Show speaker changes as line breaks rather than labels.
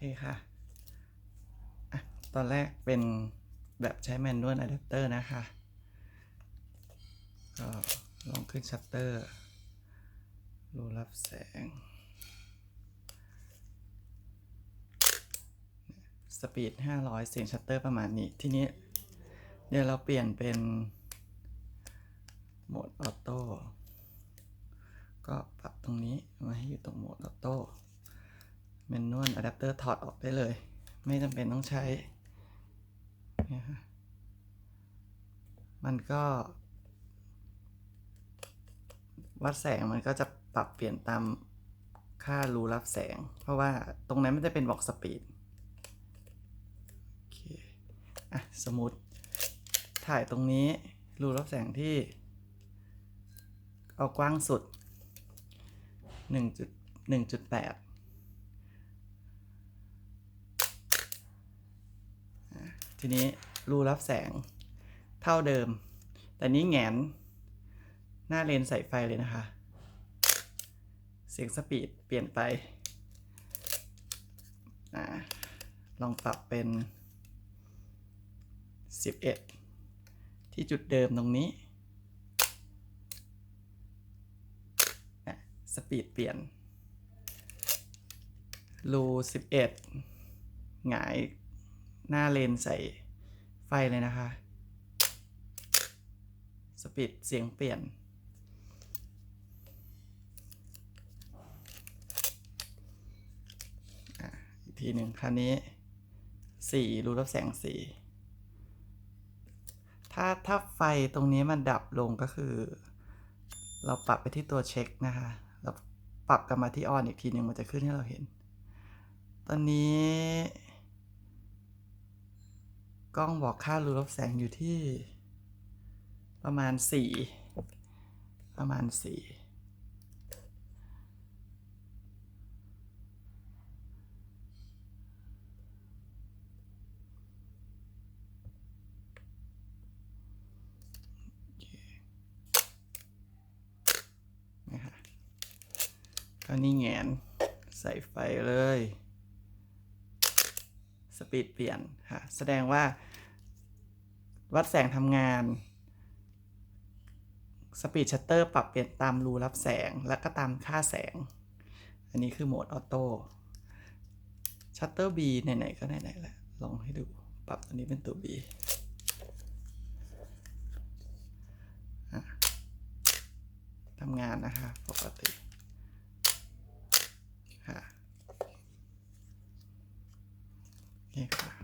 เคค่ะอะตอนแรกเป็นแบบใช้แมนนวลอะแดปเตอร์นะคะก็ลองขึ้นชัตเตอร์รูรับแสง สปีด 500 เสียงชัตเตอร์ประมาณนี้ ทีนี้ เดี๋ยวเราเปลี่ยนเป็นโหมดออโต้ก็ปรับตรงนี้มาให้อยู่ตรงโหมดออโต้ เมนนวลอะแดปเตอร์ถอดออกได้เลย ไม่จำเป็นต้องใช้ มันก็ วัดแสงมันก็จะปรับเปลี่ยนตามค่ารูรับแสง เพราะว่าตรงนั้นมันจะเป็นบอกสปีดโอเคอะสมมติถ่ายตรงนี้รูรับแสงที่ เอากว้างสุด 1.1.8 ทีนี้รูรับแสงเท่าเดิม แต่นี้แงน หน้าเลนใส่ไฟเลยนะคะ เสียงสปีดเปลี่ยนไปอลองปรับเป็น 11 ที่จุดเดิมตรงนี้ สปีดเปลี่ยนรู11 หงาย หน้าเลนใส่ไฟเลยนะคะ สปีดเสียงเปลี่ยน อีกทีหนึ่งคราวนี้สีรูรับแสงสี ถ้าถ้าไฟตรงนี้มันดับลงก็คือ เราปรับไปที่ตัวเช็คนะคะเราปรับกลับมาที่ออนอีกทีหนึ่งมันจะขึ้นให้เราเห็น ตอนนี้ กล้องบอกค่ารูรับแสงอยู่ที่ ประมาณสี่ประมาณสี่นะคะก็นี่แงนใส่ไฟเลย สปีดเปลี่ยนค่ะแสดงว่า วัดแสงทำงานสปีดชัตเตอร์ปรับเปลี่ยนตามรูรับแสงและก็ตามค่าแสง อันนี้คือโหมดออโต้ชัตเตอร์ B ไหนๆก็ไหนๆแหละลองให้ดูปรับตัวนี้เป็นตัว B ทำงานนะคะปกติ Yeah.